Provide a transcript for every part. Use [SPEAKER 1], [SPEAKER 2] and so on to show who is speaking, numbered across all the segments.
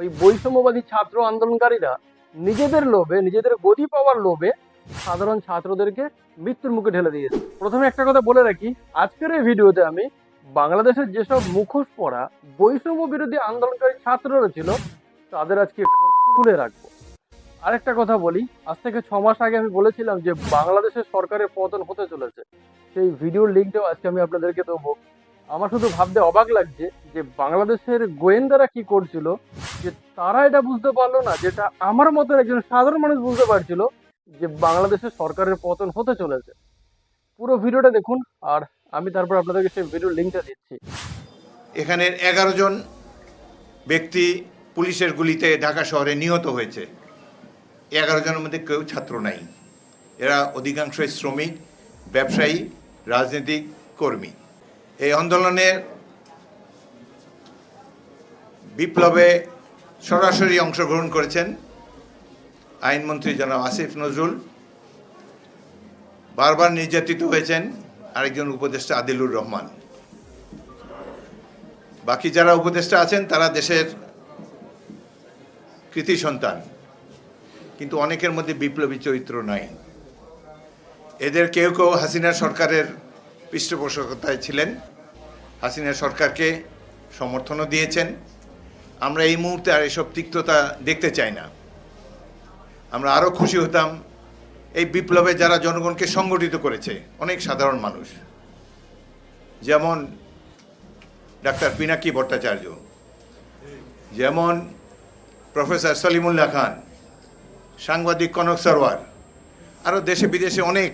[SPEAKER 1] ওই বৈষম্যবাদী ছাত্র আন্দোলনকারীরা নিজেদের লোভে, নিজেদের গদি পাওয়ার লোভে সাধারণ ছাত্রদেরকে মৃত্যুর মুখে ঢেলে দিয়েছে। প্রথমে একটা কথা বলে রাখি, আজকের এই ভিডিওতে আমি বাংলাদেশের যেসব মুখোশ পড়া বৈষম্য বিরোধী আন্দোলনকারী ছাত্ররা ছিল, তাদের আজকে খুলে রাখব। আরেকটা কথা বলি, আজ থেকে ছ মাস আগে আমি বলেছিলাম যে বাংলাদেশের সরকারের পতন হতে চলেছে। সেই ভিডিওর লিঙ্কটাও আজকে আমি আপনাদেরকে দেবো। আমার শুধু ভাবতে অবাক লাগছে যে বাংলাদেশের গোয়েন্দারা কি করছিল, যে তারা এটা বুঝতে পারল না, যেটা আমার মতো একজন সাধারণ মানুষ বুঝতে পারছিল যে বাংলাদেশের সরকারের পতন হতে চলেছে। পুরো ভিডিওটা দেখুন, আর আমি তারপর আপনাদেরকে সেই ভিডিওর লিঙ্কটা দিচ্ছি।
[SPEAKER 2] এখানের এগারো জন ব্যক্তি পুলিশের গুলিতে ঢাকা শহরে নিহত হয়েছে। এগারো জনের মধ্যে কেউ ছাত্র নাই। এরা অধিকাংশই শ্রমিক, ব্যবসায়ী, রাজনৈতিক, কর্মী। এই আন্দোলনের বিপ্লবে সরাসরি অংশগ্রহণ করেছেন আইনমন্ত্রী জনাব আসিফ নজরুল, বারবার নির্যাতিত হয়েছেন আরেকজন উপদেষ্টা আদিলুর রহমান। বাকি যারা উপদেষ্টা আছেন তারা দেশের কৃতি সন্তান, কিন্তু অনেকের মধ্যে বিপ্লবী চরিত্র নাই। এদের কেউ কেউ হাসিনা সরকারের পৃষ্ঠপোষকতায় ছিলেন। হাসিনা সরকারকে সমর্থনও দিয়েছেন। আমরা এই মুহূর্তে আর এসব তিক্ততা দেখতে চাই না। আমরা আরও খুশি হতাম এই বিপ্লবে যারা জনগণকে সংগঠিত করেছে, অনেক সাধারণ মানুষ। যেমন ডাক্তার পিনাকি ভট্টাচার্য, যেমন প্রফেসর সলিমুল্লাহ খান, সাংবাদিক কনক সরওয়ার, আরও দেশে বিদেশে অনেক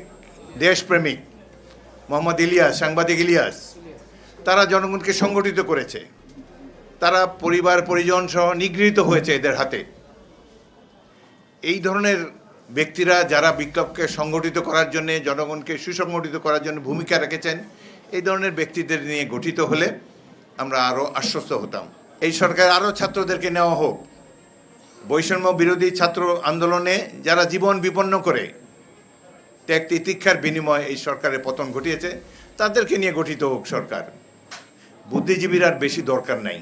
[SPEAKER 2] দেশপ্রেমিক, মোহাম্মদ ইলিয়াস, সাংবাদিক ইলিয়াস তারা জনগণকে সংগঠিত করেছে। তারা পরিবার, পরিজন সহ নিগৃহীত হয়েছে এদের হাতে। এই ধরনের ব্যক্তিরা যারা বিপ্লবকে সংগঠিত করার জন্য, জনগণকে সুসংগঠিত করার জন্য ভূমিকা রেখেছেন, এই ধরনের ব্যক্তিদের নিয়ে গঠিত হলে আমরা আরও আশ্বস্ত হতাম। এই সরকার আরও ছাত্রদেরকে নেওয়া হোক। বৈষম্য বিরোধী ছাত্র আন্দোলনে যারা জীবন বিপন্ন করে ত্যাগ তিতিক্ষার বিনিময়ে এই সরকারের পতন ঘটিয়েছে, তাদেরকে নিয়ে গঠিত হোক সরকার। বুদ্ধিজীবীর আর বেশি দরকার নাই।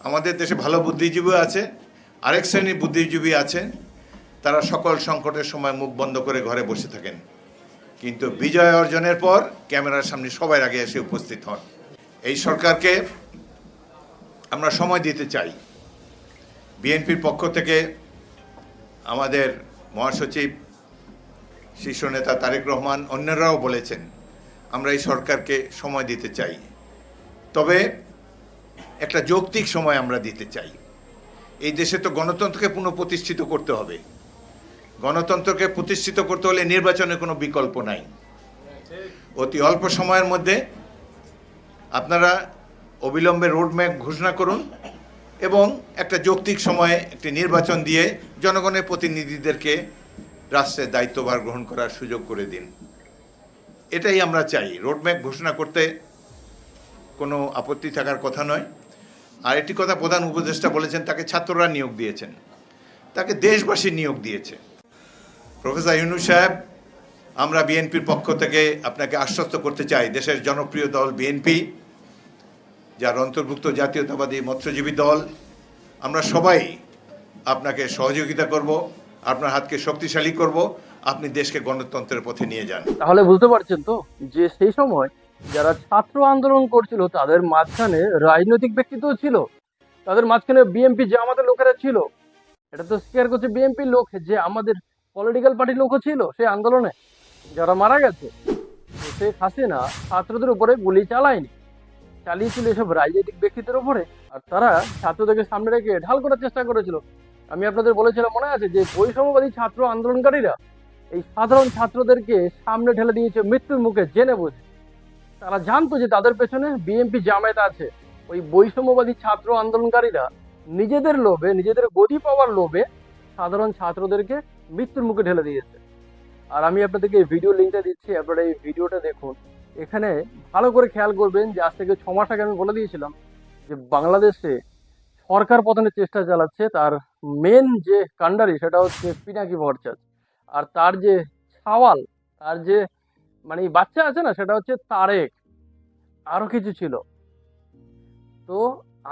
[SPEAKER 2] আমাদের দেশে ভালো বুদ্ধিজীবী আছে, আরেক শ্রেণির বুদ্ধিজীবী আছেন, তারা সকল সংকটের সময় মুখ বন্ধ করে ঘরে বসে থাকেন। কিন্তু বিজয় অর্জনের পর ক্যামেরার সামনে সবাই আগে এসে উপস্থিত হন। এই সরকারকে আমরা সময় দিতে চাই। বিএনপির পক্ষ থেকে আমাদের মহাসচিব, শীর্ষ নেতা তারেক রহমান, অন্যরাও বলেছেন, আমরা এই সরকারকে সময় দিতে চাই। তবে একটা যৌক্তিক সময় আমরা দিতে চাই। এই দেশে তো গণতন্ত্রকে পুনঃপ্রতিষ্ঠিত করতে হবে। গণতন্ত্রকে প্রতিষ্ঠিত করতে হলে নির্বাচনের কোনো বিকল্প নাই। অতি অল্প সময়ের মধ্যে আপনারা অবিলম্বে রোডম্যাপ ঘোষণা করুন এবং একটা যৌক্তিক সময়ে একটি নির্বাচন দিয়ে জনগণের প্রতিনিধিদেরকে রাষ্ট্রের দায়িত্বভার গ্রহণ করার সুযোগ করে দিন। এটাই আমরা চাই, রোডম্যাপ ঘোষণা করতে কোনো আপত্তি থাকার কথা নয়। আর একটি কথা প্রধান উপদেষ্টা বলেছেন, তাকে ছাত্ররা নিয়োগ দিয়েছেন। তাকে দেশবাসী নিয়োগ দিয়েছে। প্রফেসর ইউনু সাহেব, আমরা বিএনপির পক্ষ থেকে আপনাকে আশ্বস্ত করতে চাই, দেশের জনপ্রিয় দল বিএনপি, যার অন্তর্ভুক্ত জাতীয়তাবাদী মৎস্যজীবী দল। আমরা সবাই আপনাকে সহযোগিতা করব, আপনার হাতকে শক্তিশালী করব, আপনি দেশকে গণতন্ত্রের পথে নিয়ে যান।
[SPEAKER 1] তাহলে বুঝতে পারছেন তো যে সেই সময় যারা ছাত্র আন্দোলন করছিল, তাদের মাঝখানে রাজনৈতিক ব্যক্তিত্ব ছিল। তাদের মাঝখানে বিএমপি যে আমাদের লোকেরা ছিল, এটা তো স্বীকার করছে বিএমপির লোক, যে আমাদের পলিটিক্যাল পার্টির লোকও ছিল সেই আন্দোলনে। যারা মারা গেছে, শেখ হাসিনা ছাত্রদের উপরে গুলি চালায়নি। চালিয়েছিল এসব রাজনৈতিক ব্যক্তিত্বের উপরে, আর তারা ছাত্রদেরকে সামনে রেখে ঢাল করার চেষ্টা করেছিল। আমি আপনাদের বলেছিলাম, মনে আছে যে বৈষম্যবাদী ছাত্র আন্দোলনকারীরা এই সাধারণ ছাত্রদেরকে সামনে ঠেলে দিয়েছে মৃত্যুর মুখে, জেনে বুঝে। তারা জানতো যে তাদের পেছনে বিএনপি জামায়াত আছে। ওই বৈষম্যবাদী ছাত্র আন্দোলনকারীরা নিজেদের লোভে, নিজেদের গদি পাওয়ার লোভে সাধারণ ছাত্রদেরকে মৃত্যুর মুখে ঠেলে দিয়েছে। আর আমি আপনাদেরকে এই ভিডিও লিঙ্কটা দিচ্ছি, আপনারা এই ভিডিওটা দেখুন। এখানে ভালো করে খেয়াল করবেন যে আজ থেকে ছ মাস আগে আমি বলে দিয়েছিলাম যে বাংলাদেশে সরকার পতনের চেষ্টা চালাচ্ছে, তার মেন যে কাণ্ডারি সেটা হচ্ছে পিনাকি ভট্টাচার্য। আর তার যে সাওয়াল তার যে মানে এই বাচ্চা আছে না, সেটা হচ্ছে তারেক। আরও কিছু ছিল। তো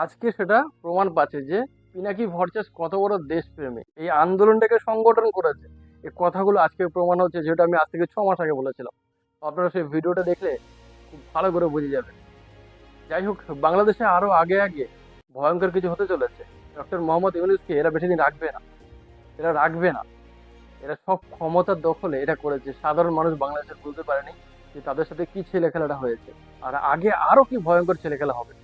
[SPEAKER 1] আজকে সেটা প্রমাণ পাচ্ছে যে পিনাকি ভরচাস কত বড় দেশপ্রেমী। এই আন্দোলনটাকে সংগঠন করেছে। এই কথাগুলো আজকে প্রমাণ হচ্ছে, যেটা আমি আজ থেকে ছ মাস আগে বলেছিলাম। আপনারা সেই ভিডিওটা দেখলে খুব ভালো করে বুঝে যাবেন। যাই হোক, বাংলাদেশে আরও আগে আগে ভয়ঙ্কর কিছু হতে চলেছে। ডক্টর মোহাম্মদ ইউনুসকে এরা বেশি দিন রাখবে না। এরা রাখবে না। এরা সব ক্ষমতার দখলে এটা করেছে। সাধারণ মানুষ বাংলাদেশে বলতে পারেনি যে তাদের সাথে কি ছেলে খেলাটা হয়েছে। আর আগে আরও কি ভয়ঙ্কর ছেলে খেলা হবে।